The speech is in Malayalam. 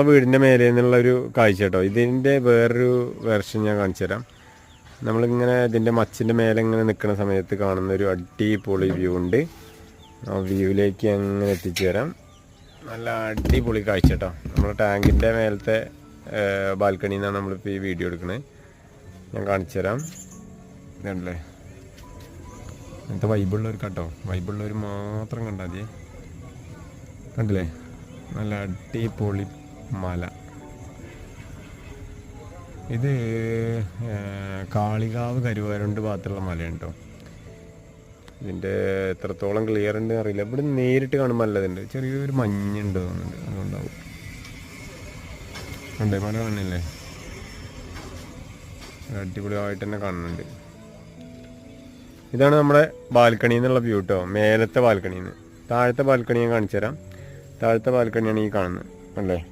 അപ്പോൾ വീടിന്റെ മേലെ നിന്നുള്ള ഒരു കാഴ്ച കേട്ടോ. ഇതിന്റെ വേറൊരു വേർഷൻ ഞാൻ കാണിച്ചു തരാം. നമ്മളിങ്ങനെ ഇതിന്റെ മച്ചിന്റെ മേലെ ഇങ്ങനെ നിൽക്കുന്ന സമയത്ത് കാണുന്ന ഒരു അടിപൊളി വ്യൂ ഉണ്ട്. ആ വ്യൂവിലേക്ക് അങ്ങനെ എത്തിച്ചു തരാം. നല്ല അടിപൊളി കാഴ്ച കേട്ടോ. നമ്മൾ ടാങ്കിന്റെ മേലത്തെ ബാൽക്കണിയിൽ നിന്നാണ് നമ്മളിപ്പോൾ ഈ വീഡിയോ എടുക്കുന്നത് ഞാൻ കാണിച്ചു തരാം. ഇതുണ്ടല്ലേ? അങ്ങനത്തെ വൈബുള്ളവർ കേട്ടോ. വൈബുള്ളവർ മാത്രം കണ്ടാൽ മതി. കണ്ടില്ലേ? നല്ല അടിപൊളി മല. ഇത് കാളികാവ് കരുവാരുണ്ട് ഭാഗത്തുള്ള മലയാണ് കേട്ടോ ഇതിന്റെ എത്രത്തോളം ക്ലിയർ ഉണ്ട് അറിയില്ല. ഇവിടെ നേരിട്ട് കാണുമ്പോൾ നല്ലതുണ്ട്. ചെറിയൊരു മഞ്ഞുണ്ട് തോന്നുന്നുണ്ട്. അതുകൊണ്ടാവും. ഉണ്ടേ മല കാണില്ലേ അടിപൊളിയായിട്ട് തന്നെ കാണുന്നുണ്ട്. ഇതാണ് നമ്മുടെ ബാൽക്കണിയിൽ നിന്നുള്ള വ്യൂ കേട്ടോ മേലത്തെ ബാൽക്കണിന്ന്. താഴത്തെ ബാൽക്കണി ഞാൻ കാണിച്ചു തരാം താഴത്തെ ബാൽക്കണിയാണ് ഈ കാണുന്നത്. അല്ലേ?